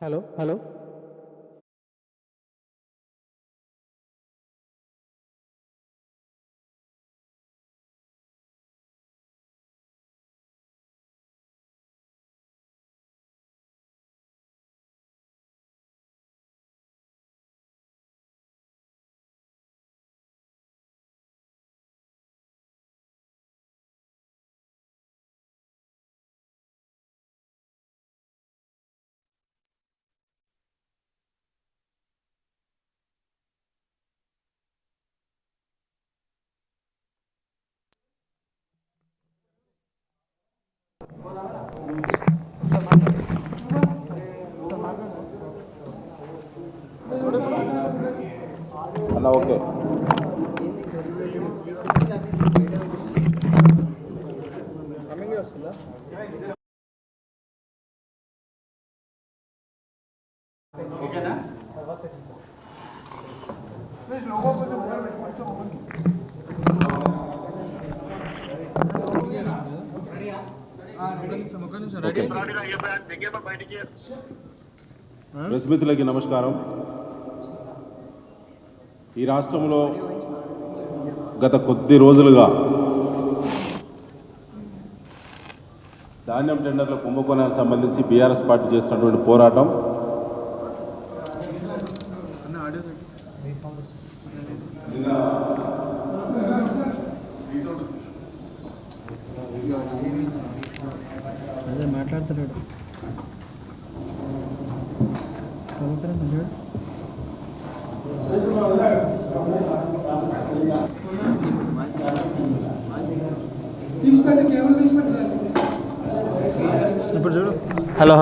Hello, hello. Okay press మిత్రులకి నమస్కారం. ఈ రాష్ట్రంలో గత కొద్ది రోజులుగా ధాన్యం టెండర్ల కుంభకోణానికి సంబంధించి బీఆర్ఎస్ పార్టీ చేస్తున్నటువంటి పోరాటం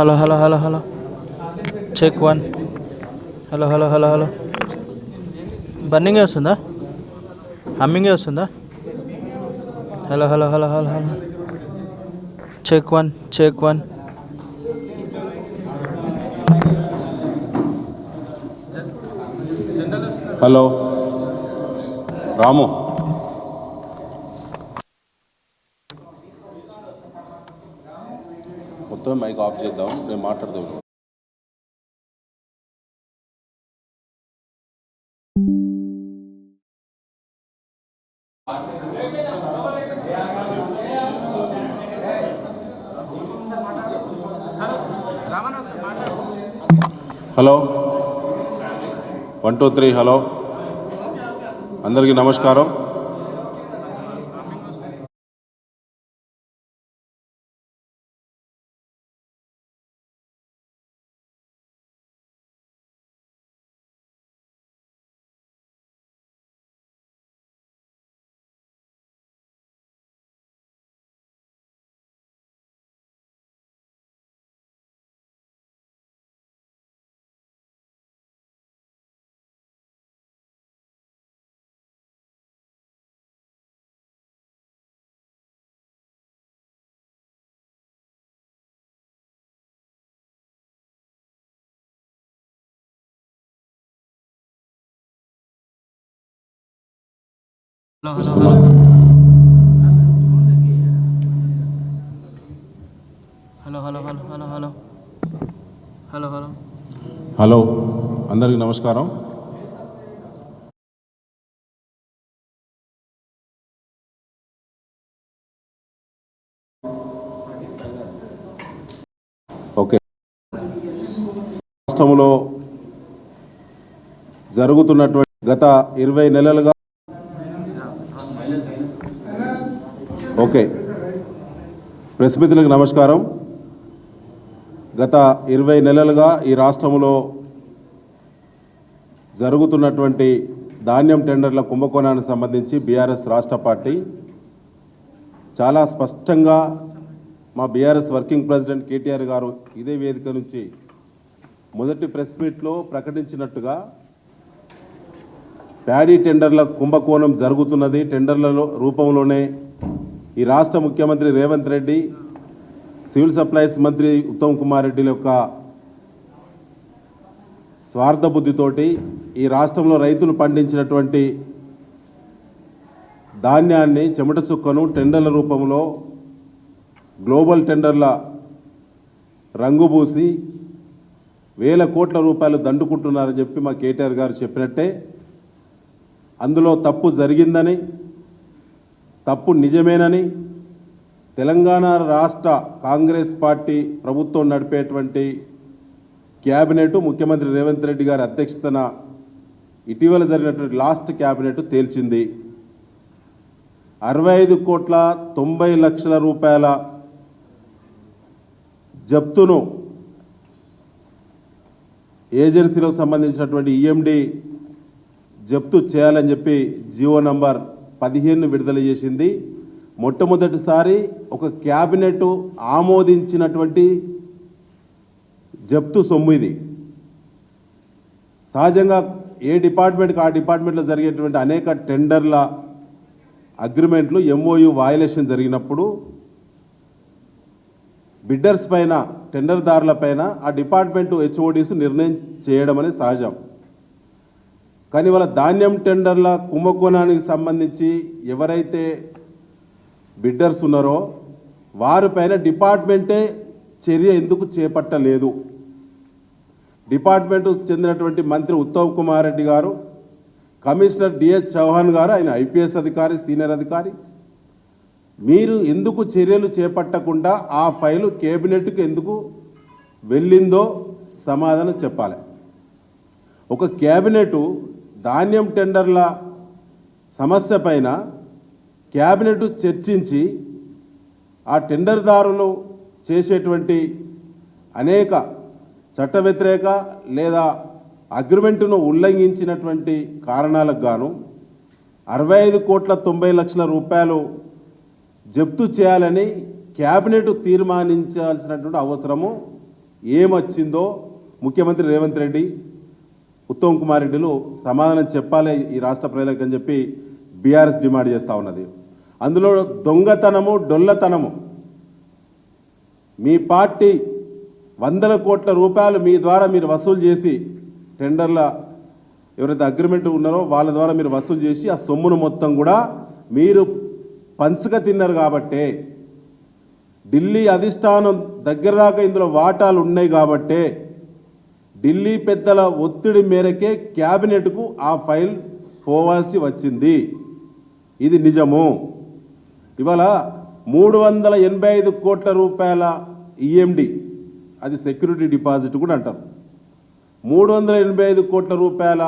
hello hello hello hello check one hello hello hello hello బర్నింగే వస్తుందా హమ్మింగే వస్తుందా hello hello hello hello hello check one check one hello Ramu మొత్తం మైక్ ఆఫ్ చేద్దాం నేను మాట్లాడదాం. Hello. One two three hello. అందరికీ నమస్కారం. Hello hello hello hello hello hello hello hello hello hello hello అందరికీ నమస్కారం. ఓకే. రాష్ట్రంలో జరుగుతున్నటువంటి గత ఇరవై నెలలుగా ఓకే. ప్రెస్ మిత్రులకు నమస్కారం. గత ఇరవై నెలలుగా ఈ రాష్ట్రంలో జరుగుతున్నటువంటి ధాన్యం టెండర్ల కుంభకోణానికి సంబంధించి బీఆర్ఎస్ రాష్ట్ర పార్టీ చాలా స్పష్టంగా మా బీఆర్ఎస్ వర్కింగ్ ప్రెసిడెంట్ కేటీఆర్ గారు ఇదే వేదిక నుంచి మొదటి ప్రెస్ మీట్లో ప్రకటించినట్టుగా ప్యాడీ టెండర్ల కుంభకోణం జరుగుతున్నది. టెండర్ల రూపంలోనే ఈ రాష్ట్ర ముఖ్యమంత్రి రేవంత్ రెడ్డి సివిల్ సప్లైస్ మంత్రి ఉత్తమ్ కుమార్ రెడ్డి యొక్క స్వార్థ బుద్ధితోటి ఈ రాష్ట్రంలో రైతులు పండించినటువంటి ధాన్యాన్ని చెమట చుక్కను టెండర్ల రూపంలో గ్లోబల్ టెండర్ల రంగుబూసి వేల కోట్ల రూపాయలు దండుకుంటున్నారని చెప్పి మా కేటీఆర్ గారు చెప్పినట్టే అందులో తప్పు జరిగిందని తప్పు నిజమేనని తెలంగాణ రాష్ట్ర కాంగ్రెస్ పార్టీ ప్రభుత్వం నడిపేటువంటి క్యాబినెట్ ముఖ్యమంత్రి రేవంత్ రెడ్డి గారి అధ్యక్షతన ఇటీవల జరిగినటువంటి లాస్ట్ క్యాబినెట్ తేల్చింది. అరవై ఐదు కోట్ల తొంభై లక్షల రూపాయల జప్తును ఏజెన్సీలకు సంబంధించినటువంటి ఈఎండి జప్తు చేయాలని చెప్పి జియో నంబర్ పదిహేను విడుదల చేసింది. మొట్టమొదటిసారి ఒక క్యాబినెట్ ఆమోదించినటువంటి జప్తు సొమ్ము ఇది. సహజంగా ఏ డిపార్ట్మెంట్కి ఆ డిపార్ట్మెంట్లో జరిగేటువంటి అనేక టెండర్ల అగ్రిమెంట్లు ఎంఓయు వాయులేషన్ జరిగినప్పుడు బిడ్డర్స్ పైన టెండర్దారుల పైన ఆ డిపార్ట్మెంట్ హెచ్ఓడీస్ నిర్ణయం చేయడం అనేది సహజం. కానీ వాళ్ళ ధాన్యం టెండర్ల కుంభకోణానికి సంబంధించి ఎవరైతే బిడ్డర్స్ ఉన్నారో వారిపైన డిపార్ట్మెంటే చర్య ఎందుకు చేపట్టలేదు? డిపార్ట్మెంట్ చెందినటువంటి మంత్రి ఉత్తమ్ కుమార్ రెడ్డి గారు కమిషనర్ డిఎస్ చౌహాన్ గారు ఆయన ఐపీఎస్ అధికారి సీనియర్ అధికారి మీరు ఎందుకు చర్యలు చేపట్టకుండా ఆ ఫైలు కేబినెట్కు ఎందుకు వెళ్ళిందో సమాధానం చెప్పాలి. ఒక క్యాబినెట్ ధాన్యం టెండర్ల సమస్య పైన క్యాబినెట్ చర్చించి ఆ టెండర్దారులు చేసేటువంటి అనేక చట్ట వ్యతిరేక లేదా అగ్రిమెంటును ఉల్లంఘించినటువంటి కారణాలకు గాను అరవై ఐదు కోట్ల తొంభై లక్షల రూపాయలు జప్తు చేయాలని క్యాబినెట్ తీర్మానించాల్సినటువంటి అవసరము ఏమొచ్చిందో ముఖ్యమంత్రి రేవంత్ రెడ్డి ఉత్తమ్ కుమార్ రెడ్డిలు సమాధానం చెప్పాలి ఈ రాష్ట్ర ప్రజలకు అని చెప్పి బీఆర్ఎస్ డిమాండ్ చేస్తూ ఉన్నది. అందులో దొంగతనము డొల్లతనము. మీ పార్టీ వందల కోట్ల రూపాయలు మీ ద్వారా మీరు వసూలు చేసి టెండర్ల ఎవరైతే అగ్రిమెంట్ ఉన్నారో వాళ్ళ ద్వారా మీరు వసూలు చేసి ఆ సొమ్మును మొత్తం కూడా మీరు పంచక తిన్నారు కాబట్టే ఢిల్లీ అధిష్టానం దగ్గర దాకా ఇందులో వాటాలు ఉన్నాయి కాబట్టే ఢిల్లీ పెద్దల ఒత్తిడి మేరకే క్యాబినెట్కు ఆ ఫైల్ పోవాల్సి వచ్చింది. ఇది నిజము. ఇవాళ మూడు వందల ఎనభై ఐదు కోట్ల రూపాయల ఈఎండి అది సెక్యూరిటీ డిపాజిట్ కూడా అంటారు. మూడు వందల ఎనభై ఐదు కోట్ల రూపాయల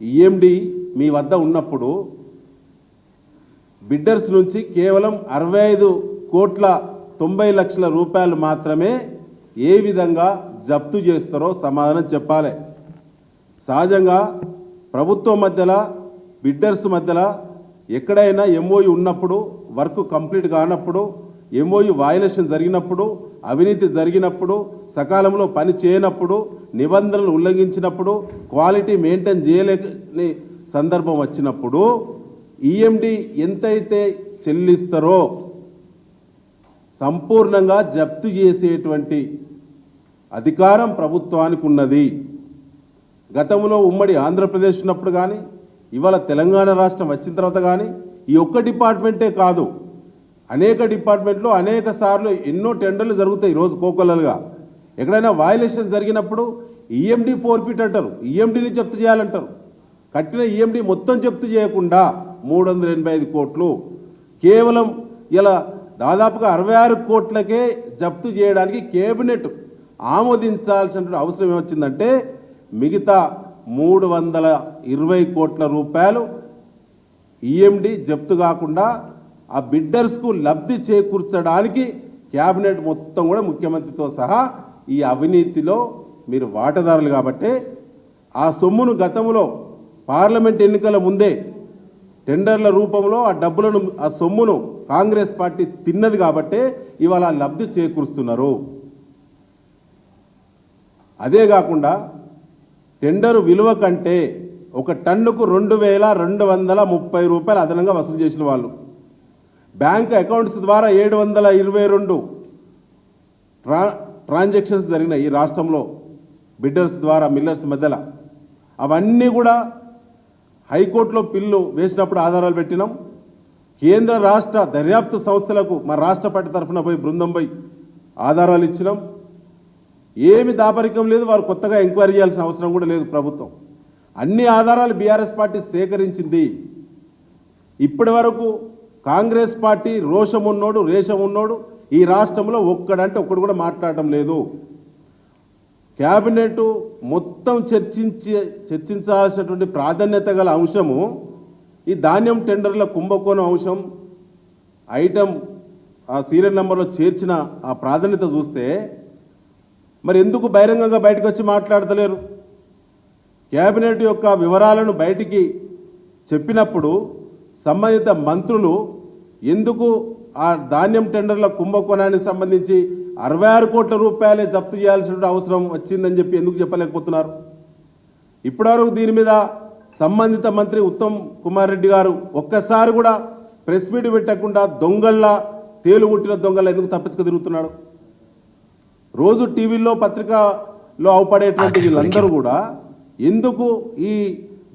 ఈఎండి మీ వద్ద ఉన్నప్పుడు బిడ్డర్స్ నుంచి కేవలం అరవై ఐదు కోట్ల తొంభై లక్షల రూపాయలు మాత్రమే ఏ విధంగా జప్తు చేస్తారో సమాధానం చెప్పాలి. సహజంగా ప్రభుత్వం మధ్యలో బిడ్డర్స్ మధ్యలో ఎక్కడైనా ఎంఓయు ఉన్నప్పుడు వర్క్ కంప్లీట్ కానప్పుడు ఎంఓయు వాయులేషన్ జరిగినప్పుడు అవినీతి జరిగినప్పుడు సకాలంలో పని చేయనప్పుడు నిబంధనలు ఉల్లంఘించినప్పుడు క్వాలిటీ మెయింటైన్ చేయలేని సందర్భం వచ్చినప్పుడు ఈఎండి ఎంతైతే చెల్లిస్తారో సంపూర్ణంగా జప్తు చేసేటువంటి అధికారం ప్రభుత్వానికి ఉన్నది గతంలో ఉమ్మడి ఆంధ్రప్రదేశ్ ఉన్నప్పుడు కానీ ఇవాళ తెలంగాణ రాష్ట్రం వచ్చిన తర్వాత కానీ ఈ ఒక్క డిపార్ట్మెంటే కాదు. అనేక డిపార్ట్మెంట్లో అనేక సార్లు ఎన్నో టెండర్లు జరుగుతాయి రోజు కోకొల్లలుగా. ఎక్కడైనా వయలేషన్ జరిగినప్పుడు ఈఎండి ఫోర్ ఫీట్ అంటారు ఈఎండిని జప్తు చేయాలంటారు. కట్టిన ఈఎండి మొత్తం జప్తు చేయకుండా మూడు వందల ఎనభై ఐదు కోట్లు. కేవలం ఇలా దాదాపుగా అరవై ఆరు కోట్లకే జప్తు చేయడానికి కేబినెట్ ఆమోదించాల్సిన అవసరం ఏమొచ్చిందంటే మిగతా మూడు వందల ఇరవై కోట్ల రూపాయలు ఈఎండి జప్తు కాకుండా ఆ బిడ్డర్స్కు లబ్ధి చేకూర్చడానికి క్యాబినెట్ మొత్తం కూడా ముఖ్యమంత్రితో సహా ఈ అవినీతిలో మీరు వాటాదారులు కాబట్టి ఆ సొమ్మును గతంలో పార్లమెంట్ ఎన్నికల ముందే టెండర్ల రూపంలో ఆ డబ్బులను ఆ సొమ్మును కాంగ్రెస్ పార్టీ తిన్నది కాబట్టే ఇవాళ లబ్ధి చేకూరుస్తున్నారు. అదే కాకుండా టెండరు విలువ కంటే ఒక టన్నుకు రెండు వేల రెండు వందల ముప్పై రూపాయలు అదనంగా వసూలు చేసిన వాళ్ళు. బ్యాంక్ అకౌంట్స్ ద్వారా ఏడు వందల ఇరవై రెండు ట్రా ట్రాన్సాక్షన్స్ జరిగినాయి ఈ రాష్ట్రంలో బిడ్డర్స్ ద్వారా మిల్లర్స్ మధ్యలో. అవన్నీ కూడా హైకోర్టులో పిల్లు వేసినప్పుడు ఆధారాలు పెట్టినాం. కేంద్ర రాష్ట్ర దర్యాప్తు సంస్థలకు మా రాష్ట్ర పార్టీ తరఫున పోయి బృందం పోయి ఆధారాలు ఇచ్చినాం. ఏమి దాపరికం లేదు వారు కొత్తగా ఎంక్వైరీ చేయాల్సిన అవసరం కూడా లేదు ప్రభుత్వం. అన్ని ఆధారాలు బీఆర్ఎస్ పార్టీ సేకరించింది. ఇప్పటి వరకు కాంగ్రెస్ పార్టీ రోషం ఉన్నోడు రేషం ఉన్నోడు ఈ రాష్ట్రంలో ఒక్కడంటే ఒక్కడు కూడా మాట్లాడటం లేదు. క్యాబినెట్ మొత్తం చర్చించే చర్చించాల్సినటువంటి ప్రాధాన్యత గల అంశము ఈ ధాన్యం టెండర్ల కుంభకోణం అంశం ఐటమ్ ఆ సీరియల్ నెంబర్లో చేర్చిన ఆ ప్రాధాన్యత చూస్తే మరి ఎందుకు బహిరంగంగా బయటకు వచ్చి మాట్లాడతలేరు? క్యాబినెట్ యొక్క వివరాలను బయటికి చెప్పినప్పుడు సంబంధిత మంత్రులు ఎందుకు ఆ ధాన్యం టెండర్ల కుంభకోణానికి సంబంధించి అరవై ఆరు కోట్ల రూపాయలే జప్తు చేయాల్సిన అవసరం వచ్చిందని చెప్పి ఎందుకు చెప్పలేకపోతున్నారు? ఇప్పటివరకు దీని మీద సంబంధిత మంత్రి ఉత్తమ్ కుమార్ రెడ్డి గారు ఒక్కసారి కూడా ప్రెస్ మీట్ పెట్టకుండా దొంగల్లా తేలుగుట్టిన దొంగల్లా ఎందుకు తప్పించుకు తిరుగుతున్నాడు రోజు టీవీల్లో పత్రికలో అవపడేటువంటి వీళ్ళందరూ కూడా ఎందుకు ఈ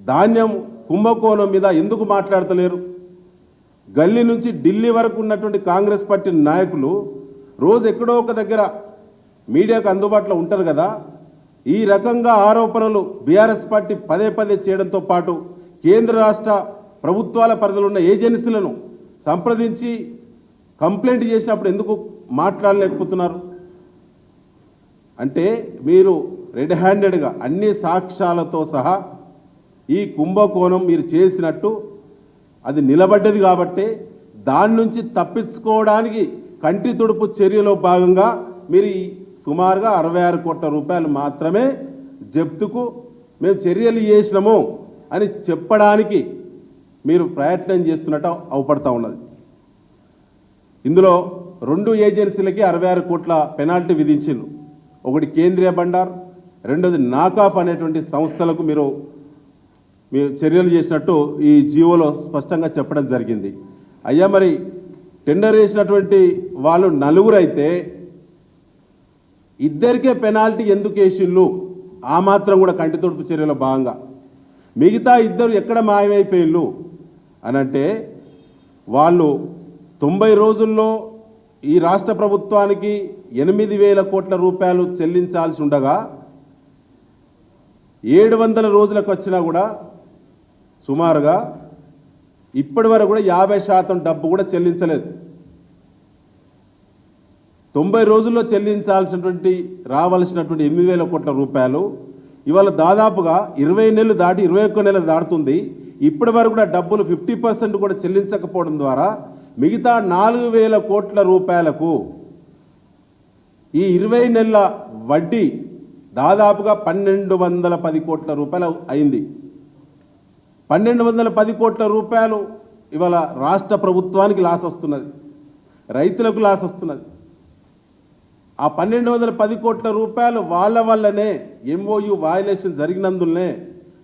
ధాన్యం కుంభకోణం మీద ఎందుకు మాట్లాడతలేరు? గల్లీ నుంచి ఢిల్లీ వరకు ఉన్నటువంటి కాంగ్రెస్ పార్టీ నాయకులు రోజు ఎక్కడో ఒక దగ్గర మీడియాకు అందుబాటులో ఉంటారు కదా. ఈ రకంగా ఆరోపణలు బీఆర్ఎస్ పార్టీ పదే పదే చేయడంతో పాటు కేంద్ర రాష్ట్ర ప్రభుత్వాల పరిధిలో ఉన్న ఏజెన్సీలను సంప్రదించి కంప్లైంట్ చేసినప్పుడు ఎందుకు మాట్లాడలేకపోతున్నారు? అంటే మీరు రెడ్ హ్యాండెడ్గా అన్ని సాక్ష్యాలతో సహా ఈ కుంభకోణం మీరు చేసినట్టు అది నిలబడ్డది కాబట్టి దాని నుంచి తప్పించుకోవడానికి కంటి తుడుపు చర్యలో భాగంగా మీరు సుమారుగా అరవై ఆరు కోట్ల రూపాయలు మాత్రమే జప్తుకు మేము చర్యలు చేసినాము అని చెప్పడానికి మీరు ప్రయత్నం చేస్తున్నట్టు అవపడతా ఉన్నది. ఇందులో రెండు ఏజెన్సీలకి అరవై ఆరు కోట్ల పెనాల్టీ విధించిండ్రు. ఒకటి కేంద్రీయ బండార్ రెండోది నాకాఫ్ అనేటువంటి సంస్థలకు మీరు మీరు చర్యలు చేసినట్టు ఈ జీవోలో స్పష్టంగా చెప్పడం జరిగింది. అయ్యా మరి టెండర్ వేసినటువంటి వాళ్ళు నలుగురు అయితే ఇద్దరికే పెనాల్టీ ఎందుకు వేసిళ్ళు? ఆ మాత్రం కూడా కంటితుడుపు చర్యలో భాగంగా. మిగతా ఇద్దరు ఎక్కడ మాయమైపోయిళ్ళు? అనంటే వాళ్ళు తొంభై రోజుల్లో ఈ రాష్ట్ర ప్రభుత్వానికి ఎనిమిది వేల కోట్ల రూపాయలు చెల్లించాల్సి ఉండగా ఏడు వందల రోజులకు వచ్చినా కూడా సుమారుగా ఇప్పటి వరకు కూడా యాభై శాతం డబ్బు కూడా చెల్లించలేదు. తొంభై రోజుల్లో చెల్లించాల్సినటువంటి రావాల్సినటువంటి ఎనిమిది వేల కోట్ల రూపాయలు ఇవాళ దాదాపుగా ఇరవై నెలలు దాటి ఇరవై ఒక్క నెలలు దాటుతుంది. ఇప్పటి వరకు కూడా డబ్బులు ఫిఫ్టీ పర్సెంట్ కూడా చెల్లించకపోవడం ద్వారా మిగతా నాలుగు వేల కోట్ల రూపాయలకు ఈ ఇరవై నెలల వడ్డీ దాదాపుగా పన్నెండు వందల పది కోట్ల రూపాయలు అయింది. పన్నెండు వందల పది కోట్ల రూపాయలు ఇవాళ రాష్ట్ర ప్రభుత్వానికి లాస్ వస్తున్నది. రైతులకు లాస్ వస్తున్నది. ఆ పన్నెండు వందల పది కోట్ల రూపాయలు వాళ్ళ వల్లనే ఎంఓయు వాయులేషన్ జరిగినందునే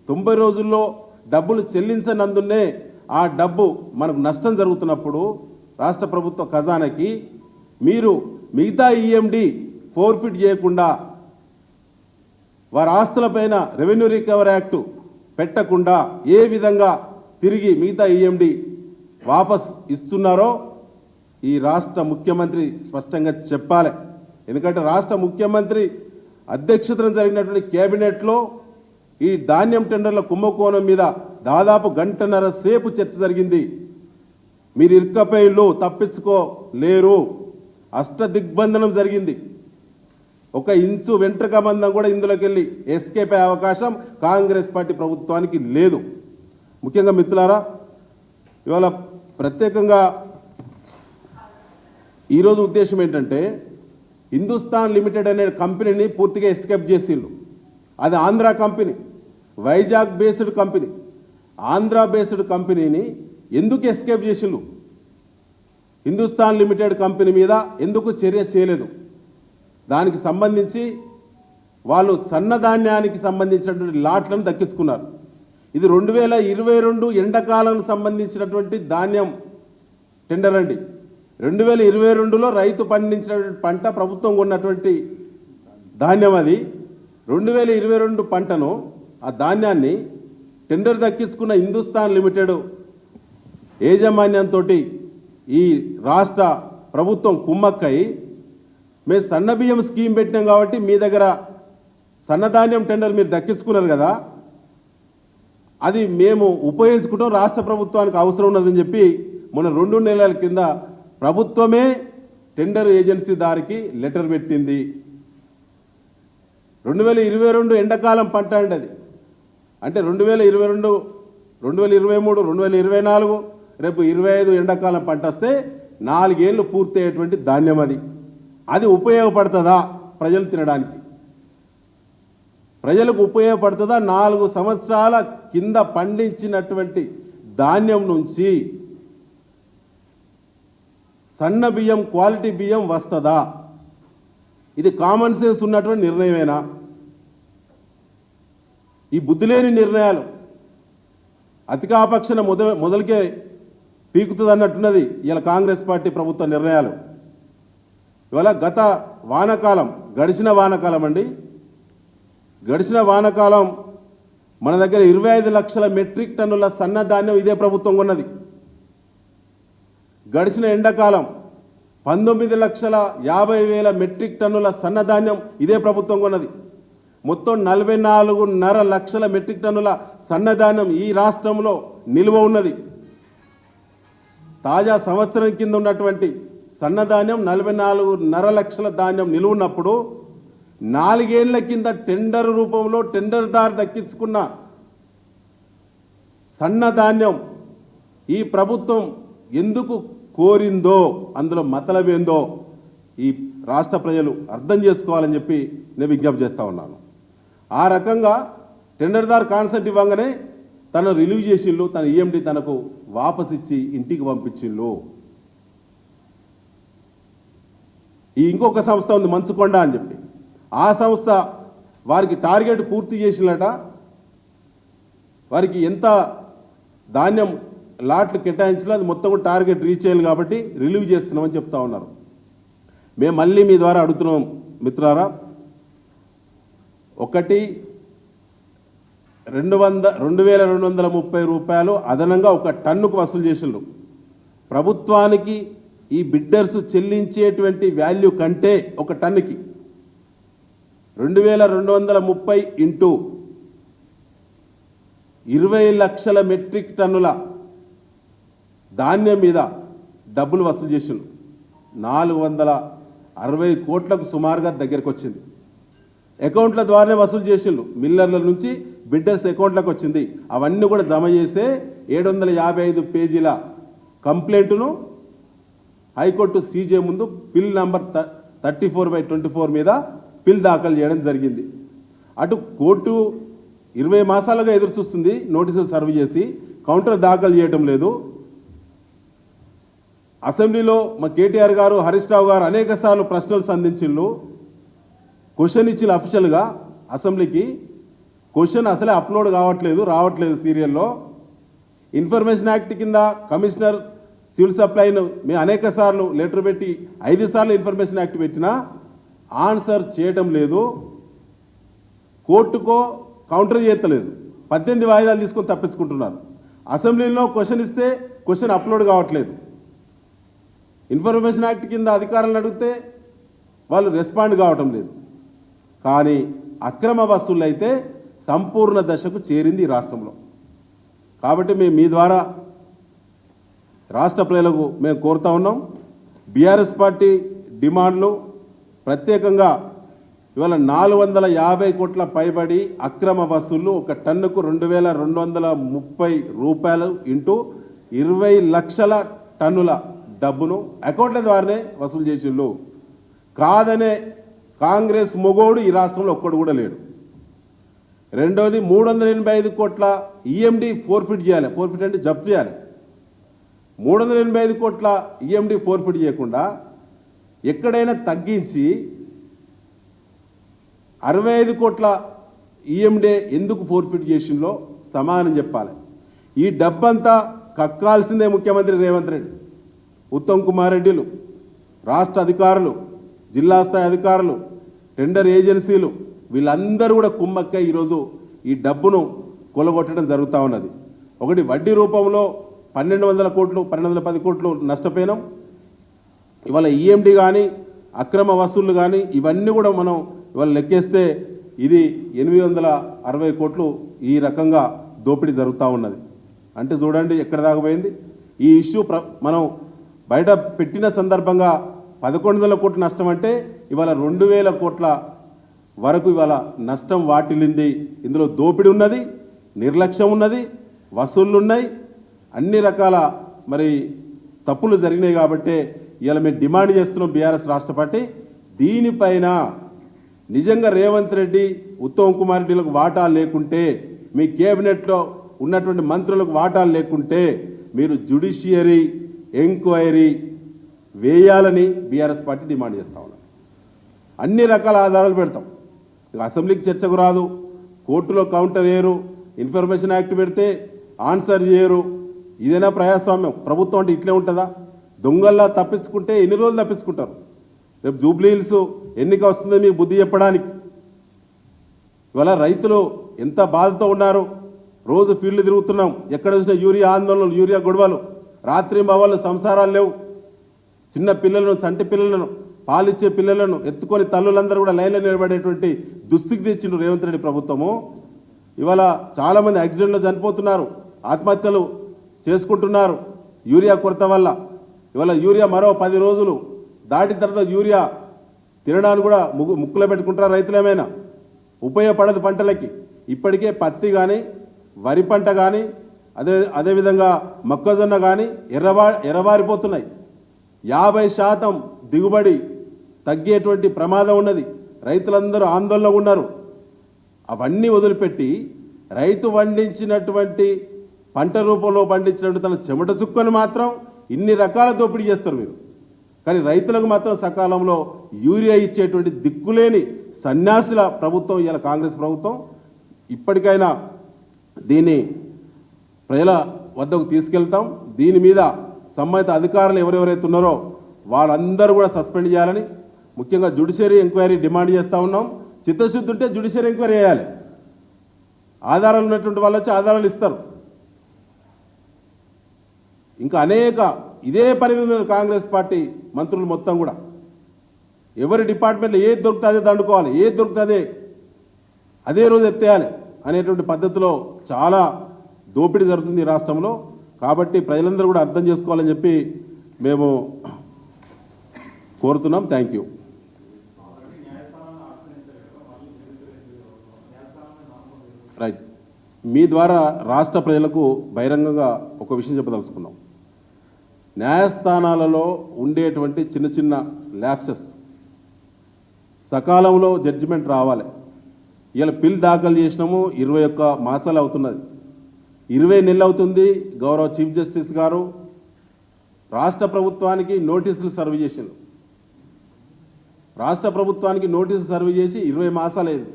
తొంభై రోజుల్లో డబ్బులు చెల్లించనందునే ఆ డబ్బు మనకు నష్టం జరుగుతున్నప్పుడు రాష్ట్ర ప్రభుత్వ ఖజానాకి మీరు మిగతా ఈఎండి ఫోర్ఫిట్ చేయకుండా వారి ఆస్తులపైన రెవెన్యూ రికవరీ యాక్టు పెట్టకుండా ఏ విధంగా తిరిగి మిగతా ఈఎండి వాపస్ ఇస్తున్నారో ఈ రాష్ట్ర ముఖ్యమంత్రి స్పష్టంగా చెప్పాలి. ఎందుకంటే రాష్ట్ర ముఖ్యమంత్రి అధ్యక్షతన జరిగినటువంటి కేబినెట్లో ఈ ధాన్యం టెండర్ల కుంభకోణం మీద దాదాపు గంటన్నర సేపు చర్చ జరిగింది. మీరు ఇరుక్కపోయిళ్ళు తప్పించుకోలేరు. అష్టదిగ్బంధనం జరిగింది. ఒక ఇంచు వెంట్రుక మందం కూడా ఇందులోకి వెళ్ళి ఎస్కేప్ అయ్యే అవకాశం కాంగ్రెస్ పార్టీ ప్రభుత్వానికి లేదు. ముఖ్యంగా మిత్రులారా ఇవాళ ప్రత్యేకంగా ఈరోజు ఉద్దేశం ఏంటంటే హిందుస్థాన్ లిమిటెడ్ అనే కంపెనీని పూర్తిగా ఎస్కేప్ చేసిండు అది Andhra company. Vizag based company Andhra based కంపెనీని ఎందుకు ఎస్కేప్ చేసిండు హిందుస్థాన్ లిమిటెడ్ కంపెనీ మీద ఎందుకు చర్య చేయలేదు? దానికి సంబంధించి వాళ్ళు సన్నధాన్యానికి సంబంధించినటువంటి లాట్లను దక్కించుకున్నారు. ఇది రెండు వేల ఇరవై రెండు ఎండాకాలం సంబంధించినటువంటి ధాన్యం టెండర్ అండి. రెండు వేల ఇరవై రెండులో రైతు పండించినటువంటి పంట ప్రభుత్వం కొన్నటువంటి ధాన్యం అది. రెండు వేల ఇరవై రెండు పంటను ఆ ధాన్యాన్ని టెండర్ దక్కించుకున్న హిందుస్థాన్ లిమిటెడ్ యాజమాన్యంతో ఈ రాష్ట్ర ప్రభుత్వం కుమ్మక్కై మేము సన్న బియ్యం స్కీమ్ పెట్టినాం కాబట్టి మీ దగ్గర సన్నధాన్యం టెండర్ మీరు దక్కించుకున్నారు కదా అది మేము ఉపయోగించుకుంటాం రాష్ట్ర ప్రభుత్వానికి అవసరం ఉన్నదని చెప్పి మన రెండు నెలల కింద ప్రభుత్వమే టెండర్ ఏజెన్సీ దారికి లెటర్ పెట్టింది. రెండు వేల ఇరవై రెండు ఎండాకాలం పంట అండి అది. అంటే రెండు వేల ఇరవై రెండు రెండు వేల ఇరవై మూడు రెండు వేల ఇరవై నాలుగు రేపు ఇరవై ఐదు ఎండాకాలం పంట వస్తే నాలుగేళ్ళు పూర్తయ్యేటువంటి ధాన్యం అది. అది ఉపయోగపడుతుందా ప్రజలు తినడానికి? ప్రజలకు ఉపయోగపడుతుందా నాలుగు సంవత్సరాల కింద పండించినటువంటి ధాన్యం నుంచి సన్న బియ్యం క్వాలిటీ బియ్యం వస్తుందా? ఇది కామన్ సెన్స్ ఉన్నటువంటి నిర్ణయమేనా? ఈ బుద్ధి లేని నిర్ణయాలు. అతికాపక్షణ మొద మొదలకే పీకుతుంది అన్నట్టున్నది ఇలా కాంగ్రెస్ పార్టీ ప్రభుత్వ నిర్ణయాలు. ఇవాళ గత వానకాలం గడిచిన వానకాలం అండి. గడిచిన వానకాలం మన దగ్గర ఇరవై ఐదు లక్షల మెట్రిక్ టన్నుల సన్నధాన్యం ఇదే ప్రభుత్వం ఉన్నది గడిచిన ఎండాకాలం పంతొమ్మిది లక్షల యాభై వేల మెట్రిక్ టన్నుల సన్నధాన్యం ఇదే ప్రభుత్వం ఉన్నది మొత్తం నలభై నాలుగున్నర లక్షల మెట్రిక్ టన్నుల సన్నధాన్యం ఈ రాష్ట్రంలో నిల్వ ఉన్నది. తాజా సంవత్సరం కింద ఉన్నటువంటి సన్నధాన్యం నలభై నాలుగున్నర లక్షల ధాన్యం నిలువ ఉన్నప్పుడు నాలుగేళ్ళ కింద టెండర్ రూపంలో టెండర్ దారి దక్కించుకున్న సన్నధాన్యం ఈ ప్రభుత్వం ఎందుకు కోరిందో అందులో మతలబేందో ఈ రాష్ట్ర ప్రజలు అర్థం చేసుకోవాలని చెప్పి నేను విజ్ఞప్తి చేస్తూ ఉన్నాను. ఆ రకంగా టెండర్దార్ కాన్సెప్ట్ ఇవ్వగానే తను రిలీవ్ చేసిండు తన ఈఎండి తనకు వాపస్ ఇచ్చి ఇంటికి పంపించిండ్రు ఈ ఇంకొక సంస్థ ఉంది మంచుకొండ అని చెప్పి. ఆ సంస్థ వారికి టార్గెట్ పూర్తి చేసినట. వారికి ఎంత ధాన్యం లాట్లు కేటాయించినా అది మొత్తం కూడా టార్గెట్ రీచ్ చేయాలి కాబట్టి రిలీవ్ చేస్తున్నామని చెప్తా ఉన్నారు. మేము మళ్ళీ మీ ద్వారా అడుగుతున్నాం మిత్రారా ఒకటి రెండు వంద రెండు వేల రెండు వందల ముప్పై రూపాయలు అదనంగా ఒక టన్నుకు వసూలు చేసిండ్రు. ప్రభుత్వానికి ఈ బిడ్డర్స్ చెల్లించేటువంటి వాల్యూ కంటే ఒక టన్నుకి రెండు వేల రెండు వందల ముప్పై ఇంటూ ఇరవై లక్షల మెట్రిక్ టన్నుల ధాన్యం మీద డబ్బులు వసూలు చేసిండు నాలుగు వందల అరవై కోట్లకు సుమారుగా దగ్గరకు వచ్చింది అకౌంట్ల ద్వారానే వసూలు చేసిండు మిల్లర్ల నుంచి బిడ్డర్స్ అకౌంట్లకు వచ్చింది. అవన్నీ కూడా జమ చేసే ఏడు వందల యాభై ఐదు పేజీల కంప్లైంట్ను హైకోర్టు సీజే ముందు PIL number thirty four by twenty four మీద పిల్ దాఖలు చేయడం జరిగింది. అటు కోర్టు ఇరవై మాసాలుగా ఎదురు చూస్తుంది. నోటీసులు సర్వ్ చేసి కౌంటర్ దాఖలు చేయటం లేదు. అసెంబ్లీలో మా కేటీఆర్ గారు హరీష్ రావు గారు అనేక సార్లు ప్రశ్నలు సంధించిండ్రు. క్వశ్చన్ ఇచ్చిన అఫీషియల్గా అసెంబ్లీకి క్వశ్చన్ అసలే అప్లోడ్ కావట్లేదు రావట్లేదు సీరియల్లో. ఇన్ఫర్మేషన్ యాక్ట్ కింద కమిషనర్ సివిల్ సప్లైను మేము అనేక సార్లు లెటర్ పెట్టి ఐదు సార్లు ఇన్ఫర్మేషన్ యాక్ట్ పెట్టినా ఆన్సర్ చేయటం లేదు. కోర్టుకో కౌంటర్ చేస్తలేదు. పద్దెనిమిది వాయిదాలు తీసుకొని తప్పించుకుంటున్నారు. అసెంబ్లీలో క్వశ్చన్ ఇస్తే క్వశ్చన్ అప్లోడ్ కావట్లేదు. ఇన్ఫర్మేషన్ యాక్ట్ కింద అధికారులను అడిగితే వాళ్ళు రెస్పాండ్ కావటం లేదు. కానీ అక్రమ వసూళ్ళు అయితే సంపూర్ణ దశకు చేరింది రాష్ట్రంలో. కాబట్టి మేము మీ ద్వారా రాష్ట్ర ప్రజలకు మేము కోరుతా ఉన్నాం. బీఆర్ఎస్ పార్టీ డిమాండ్లు ప్రత్యేకంగా ఇవాళ నాలుగు వందల యాభై కోట్ల పైబడి అక్రమ వసూళ్ళు ఒక టన్నుకు రెండు వేల రెండు వందల ముప్పై రూపాయలు ఇంటూ ఇరవై లక్షల టన్నుల డబ్బును అకౌంట్ల ద్వారానే వసూలు చేసిండ్రు. కాదనే కాంగ్రెస్ మొగోడు ఈ రాష్ట్రంలో ఒక్కడు కూడా లేడు. రెండవది మూడు వందల ఎనభై ఐదు కోట్ల ఈఎండి ఫోర్ఫిట్ చేయాలి. ఫోర్ఫిట్ అంటే జప్తు చేయాలి. మూడు వందల ఎనభై ఐదు కోట్ల ఈఎండి ఫోర్ఫిట్ చేయకుండా ఎక్కడైనా తగ్గించి అరవై ఐదు కోట్ల ఈఎండే ఎందుకు ఫోర్ఫిట్ చేసిందో సమానం చెప్పాలి. ఈ డబ్బంతా కక్కాల్సిందే ముఖ్యమంత్రి రేవంత్ రెడ్డి. ఉత్తమ్ కుమార్ రెడ్డిలు రాష్ట్ర అధికారులు జిల్లా స్థాయి అధికారులు టెండర్ ఏజెన్సీలు వీళ్ళందరూ కూడా కుమ్మక్క ఈరోజు ఈ డబ్బును కొలగొట్టడం జరుగుతూ ఉన్నది. ఒకటి వడ్డీ రూపంలో పన్నెండు వందల కోట్లు పన్నెండు వందల పది కోట్లు నష్టపోయినాం. ఇవాళ ఈఎండి కానీ అక్రమ వసూళ్ళు కానీ ఇవన్నీ కూడా మనం ఇవాళ లెక్కేస్తే ఇది ఎనిమిది వందల అరవై కోట్లు ఈ రకంగా దోపిడీ జరుగుతూ ఉన్నది. అంటే చూడండి ఎక్కడ దాకా పోయింది. ఈ ఇష్యూ ప్ర మనం బయట పెట్టిన సందర్భంగా పదకొండు వందల కోట్లు నష్టం అంటే ఇవాళ రెండు వేల కోట్ల వరకు ఇవాళ నష్టం వాటిల్లింది. ఇందులో దోపిడీ ఉన్నది నిర్లక్ష్యం ఉన్నది వసూళ్ళు ఉన్నాయి. అన్ని రకాల మరి తప్పులు జరిగినాయి కాబట్టే ఇవాళ మేము డిమాండ్ చేస్తున్నాం బీఆర్ఎస్ రాష్ట్ర పార్టీ. దీనిపైన నిజంగా రేవంత్ రెడ్డి ఉత్తమ్ కుమార్ రెడ్డిలకు వాటాలు లేకుంటే మీ కేబినెట్లో ఉన్నటువంటి మంత్రులకు వాటాలు లేకుంటే మీరు జుడిషియరీ ఎంక్వైరీ వేయాలని బీఆర్ఎస్ పార్టీ డిమాండ్ చేస్తా అన్ని రకాల ఆధారాలు పెడతాం. ఇక అసెంబ్లీకి చర్చకు రాదు. కోర్టులో కౌంటర్ చేయరు ఇన్ఫర్మేషన్ యాక్ట్ పెడితే ఆన్సర్ చేయరు. ఇదేనా ప్రజాస్వామ్యం? ప్రభుత్వం అంటే ఇట్లే ఉంటుందా? దొంగల్లా తప్పించుకుంటే ఎన్ని రోజులు తప్పించుకుంటారు? రేపు జూబ్లీ హిల్స్ ఎన్నిక వస్తుందో మీకు బుద్ధి చెప్పడానికి. ఇవాళ రైతులు ఎంత బాధతో ఉన్నారు. రోజు ఫీల్డ్ తిరుగుతున్నాం. ఎక్కడ చూసినా యూరియా ఆందోళనలు యూరియా గొడవలు. రాత్రి బావాళ్ళు సంసారాలు లేవు. చిన్న పిల్లలను చంటి పిల్లలను పాలిచ్చే పిల్లలను ఎత్తుకొని తల్లులందరూ కూడా లైన్లో నిలబడేటువంటి దుస్థితి తెచ్చిండు రేవంత్ రెడ్డి ప్రభుత్వము. ఇవాళ చాలామంది యాక్సిడెంట్లో చనిపోతున్నారు ఆత్మహత్యలు చేసుకుంటున్నారు యూరియా కొరత వల్ల. ఇవాళ యూరియా మరో పది రోజులు దాటిన తర్వాత యూరియా తినడానికి కూడా ముగ్గు ముక్కులో పెట్టుకుంటారు రైతులేమైనా ఉపయోగపడదు పంటలకి. ఇప్పటికే పత్తి కానీ వరి పంట కానీ అదే అదేవిధంగా మొక్కజొన్న కానీ ఎర్రబా ఎర్రబారిపోతున్నాయి. యాభై శాతం దిగుబడి తగ్గేటువంటి ప్రమాదం ఉన్నది. రైతులందరూ ఆందోళన ఉన్నారు. అవన్నీ వదిలిపెట్టి రైతు పండించినటువంటి పంట రూపంలో పండించినటువంటి తన చెమట చుక్కను మాత్రం ఇన్ని రకాల దోపిడీ చేస్తారు మీరు. కానీ రైతులకు మాత్రం సకాలంలో యూరియా ఇచ్చేటువంటి దిక్కులేని సన్యాసుల ప్రభుత్వం ఇవాళ కాంగ్రెస్ ప్రభుత్వం. ఇప్పటికైనా దీన్ని ప్రజల వద్దకు తీసుకెళ్తాం. దీని మీద సంబంధిత అధికారులు ఎవరెవరైతే ఉన్నారో వాళ్ళందరూ కూడా సస్పెండ్ చేయాలని ముఖ్యంగా జుడిషియరీ ఎంక్వైరీ డిమాండ్ చేస్తూ ఉన్నాం. చిత్తశుద్ధి ఉంటే జుడిషియరీ ఎంక్వైరీ చేయాలి. ఆధారాలు ఉన్నటువంటి వాళ్ళు వచ్చి ఆధారాలు ఇస్తారు. ఇంకా అనేక ఇదే పని కాంగ్రెస్ పార్టీ మంత్రులు మొత్తం కూడా. ఎవరి డిపార్ట్మెంట్లో ఏది దొరికితే అదే దండుకోవాలి. ఏది దొరికితే అదే అదే రోజు ఎత్తేయాలి అనేటువంటి పద్ధతిలో చాలా దోపిడీ జరుగుతుంది ఈ రాష్ట్రంలో. కాబట్టి ప్రజలందరూ కూడా అర్థం చేసుకోవాలని చెప్పి మేము కోరుతున్నాం. థ్యాంక్ యూ రైట్ మీ ద్వారా రాష్ట్ర ప్రజలకు బహిరంగంగా ఒక విషయం చెప్పదలుచుకున్నాం. న్యాయస్థానాలలో ఉండేటువంటి చిన్న చిన్న ల్యాప్సెస్ సకాలంలో జడ్జిమెంట్ రావాలి. ఇలా బిల్ దాఖలు చేసినాము ఇరవై ఒక్క మాసాలు అవుతున్నది. ఇరవై నెలలు అవుతుంది గౌరవ చీఫ్ జస్టిస్ గారు. రాష్ట్ర ప్రభుత్వానికి నోటీసులు సర్వ్ చేసిండు రాష్ట్ర ప్రభుత్వానికి నోటీసు సర్వ్ చేసి ఇరవై మాసాలైంది.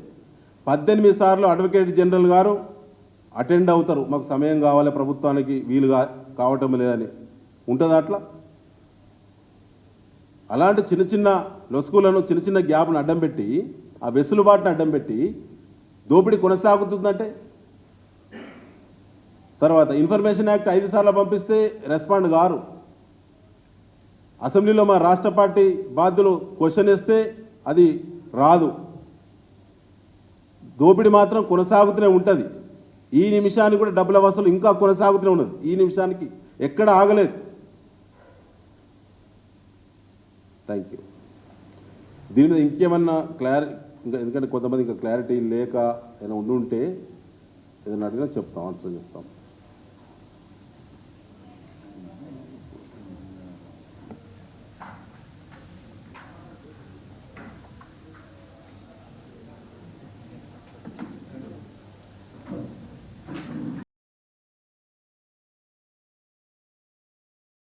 పద్దెనిమిది సార్లు అడ్వకేట్ జనరల్ గారు అటెండ్ అవుతారు. మాకు సమయం కావాలి ప్రభుత్వానికి వీలుగా కావటం లేదని. ఉంటుంది అట్లా? అలాంటి చిన్న చిన్న లొసుకులను చిన్న చిన్న గ్యాప్ను అడ్డం పెట్టి ఆ వెసులుబాటును అడ్డం పెట్టి దోపిడీ కొనసాగుతుందంటే? తర్వాత ఇన్ఫర్మేషన్ యాక్ట్ ఐదు సార్లు పంపిస్తే రెస్పాండ్ గారు. అసెంబ్లీలో మా రాష్ట్ర పార్టీ బాధ్యులు క్వశ్చన్ వేస్తే అది రాదు. దోపిడీ మాత్రం కొనసాగుతూనే ఉంటుంది. ఈ నిమిషానికి కూడా డబ్బుల వసూలు ఇంకా కొనసాగుతూనే ఉన్నది. ఈ నిమిషానికి ఎక్కడ ఆగలేదు. థ్యాంక్ యూ దీని మీద ఇంకేమన్నా క్లారి ఇంకా ఎందుకంటే కొంతమంది ఇంకా క్లారిటీ లేక ఏదైనా ఉండి ఉంటే ఏదైనా అడిగినా చెప్తాం ఆన్సర్ చేస్తాం.